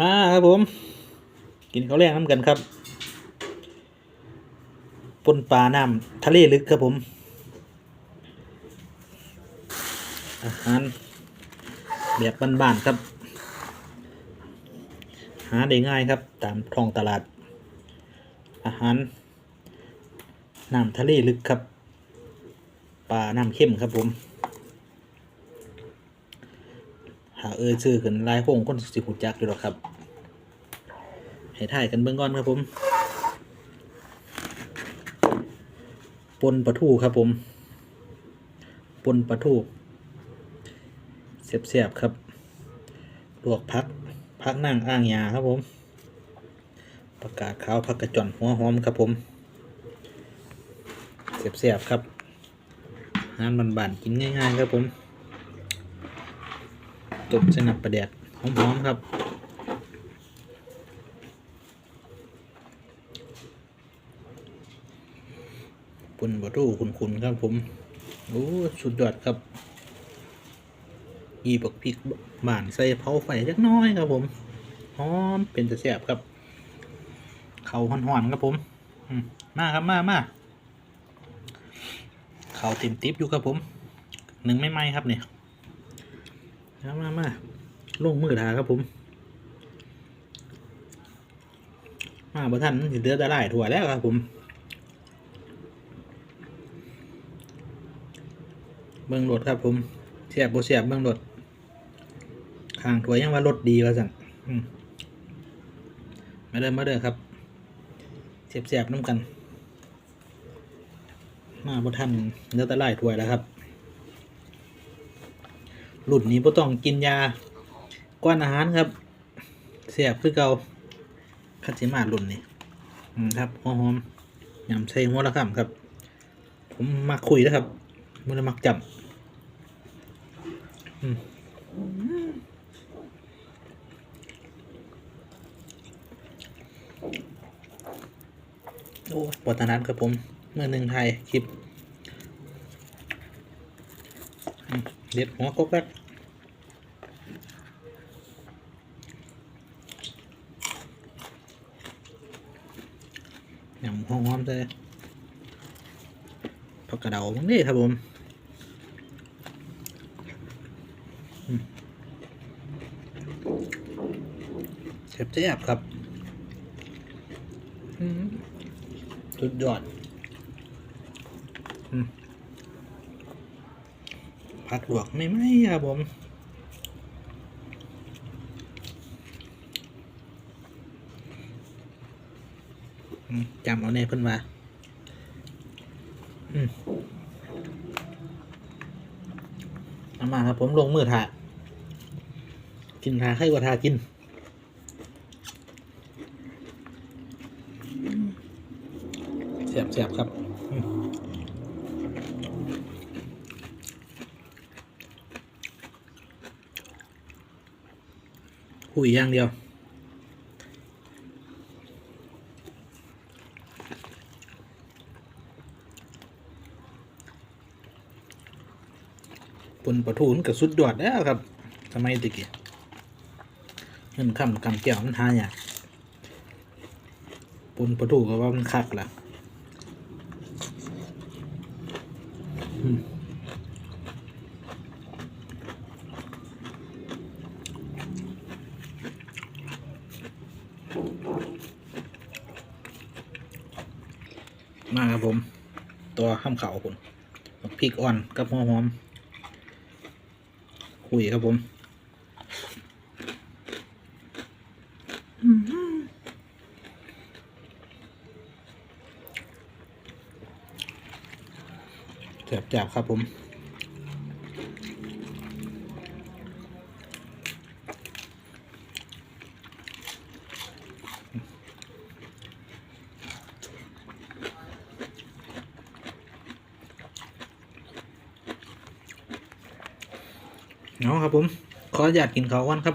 มาครับผม กินข้าวแรงน้ำกันครับปนปลาน้ำทะเลลึกครับผม อาหารแบบบ้านๆครับ หาได้ง่ายครับ ตามท้องตลาด อาหารน้ำทะเลลึกครับปลาน้ำเข้มครับผม หาเอ่ยชื่อขึ้นลายโค้งคนสิหูจักอยู่หรอกครับ ให้ถ่ายกันเบื้องก่อนครับผม ปนปลาทูครับผม ปนปลาทูเสียบๆครับ ลวกพัก พักนั่งอ่างยาครับผมประกาศขาวผักกระจอนหัวหอมครับผมเสียบๆครับงานบานๆกินง่ายๆครับผม ตบสนับประแดดหอมๆครับปุ่นบะทูคุณๆครับผม โอ้สุดยอดครับอีบักพริกบานใส่เผาไฟเล็กน้อยครับผมหอมเป็นจะแซ่บครับ เขาห่อนๆครับผมมาครับมามาเขาเติมติบอยู่ครับผมหนึ่งไม่ไหมครับเนี่ย มามามาลงมือทาครับผม มาบ่ท่านมันสิเหลือแต่ไล่ถั่วแล้วครับผม เบิ่งรถครับผมเสียบบ่เสียบเบิ่งรถข้างถั่วยังว่ารถดีว่าสั่นมาเด้อมาเด้อครับเสียบเสียบน้ำกัน มาบ่ท่านเหลือแต่ไล่ถั่วแล้วครับ รุ่นนี้บ่ต้องกินยาก้อนอาหารครับ เสียบคือเกาคัตสิมารุ่นนี้ครับหัวหอมยำใส่หัวละคำครับ ผมมาคุยนะครับมันมักจับอืมโอ้ปวดตานัดครับผม เมื่อหนึ่งไทยคลิป เด็ดหัวกบแป๊บยำหอมๆเลยผักกระเดาบ้างนี่ครับผมเจ็บเจ็บครับ สุดยอด อืม ผักลวกไม่ไหมครับผมจำเอาแน่เพิ่นว่าอืมเอามาครับผมลงมือทากินทาใครกว่าทากินเสียบเสียบครับ อืมคุยอย่างเดียวปนปลาทูนกับสุดยอดแล้วครับสมัยตะกี้เงินคำกำแก้วมันหายากปนปลาทูก็ว่ามันคักล่ะ อืม มาครับผม ตัวข้ามเขาคุณพริกอ่อนกับหัวหอม คุยครับผมแจบๆครับผม เอาครับผม ขออนุญาตกินข้าวก่อนครับ